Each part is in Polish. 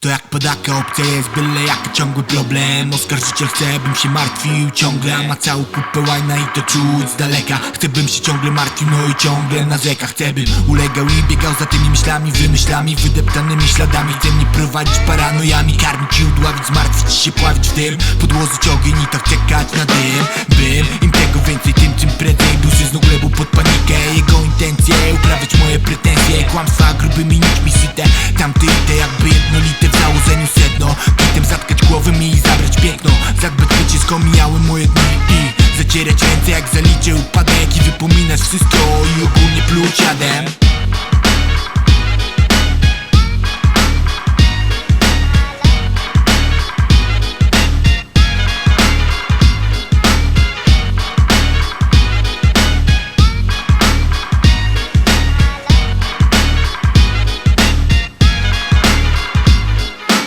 To jak podaka opcja jest byle jaki ciągły problem Oskarżyciel chce bym się martwił ciągle. Ma całą kupę łajna i to czuć z daleka. Chcę bym się ciągle martwił no i ciągle narzeka Chcę bym ulegał i biegał za tymi myślami Wymyślami, wydeptanymi śladami. Chce mnie prowadzić paranojami Karmić i udławić, zmartwić się, pławić w tym. Podłożyć ogień i tak czekać na dym Bym Kłamstwa grubymi nićmi syte Tamty i te jakby jednolite w założeniu sedno. Kitem zatkać głowy mi i zabrać piękno. Zadbać bycie skomijały moje dni I zacierać ręce jak zaliczę upadek I wypominać wszystko i ogólnie pluć jadem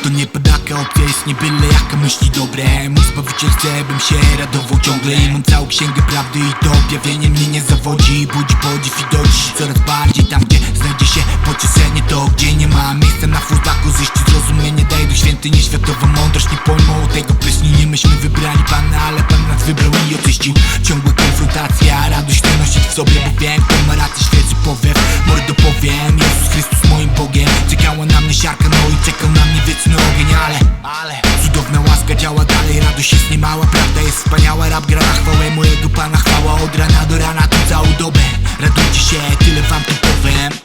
To nie padaka opcja nie byle jaka myśli dobre. Mój zbawiciel chce bym się radował ciągle. I mam całą księgę prawdy i to objawienie mnie nie zawodzi. Budzi podziw i do dziś coraz bardziej Tam gdzie znajdzie się pocieszenie. To gdzie nie ma miejsca na furtaku Zyści zrozumienie. Daje Duch Święty nieświatowa mądrość Nie pojmą tego pysni. Nie myśmy wybrali Pana ale Pan nas wybrał i oczyścił. Ciągłe konfrontacje a radość tę nosić w sobie Bo wiem kto ma rację świeży powiew. Mordo powiem Jezus Chrystus moim Bogiem. Czekała na mnie siarka no i czekał na mnie dalej Radość jest niemała, prawda jest wspaniała. Rap gra na chwałę mojego Pana Chwała. Od rana do rana tu całą dobę Radujcie się, tyle wam tu powiem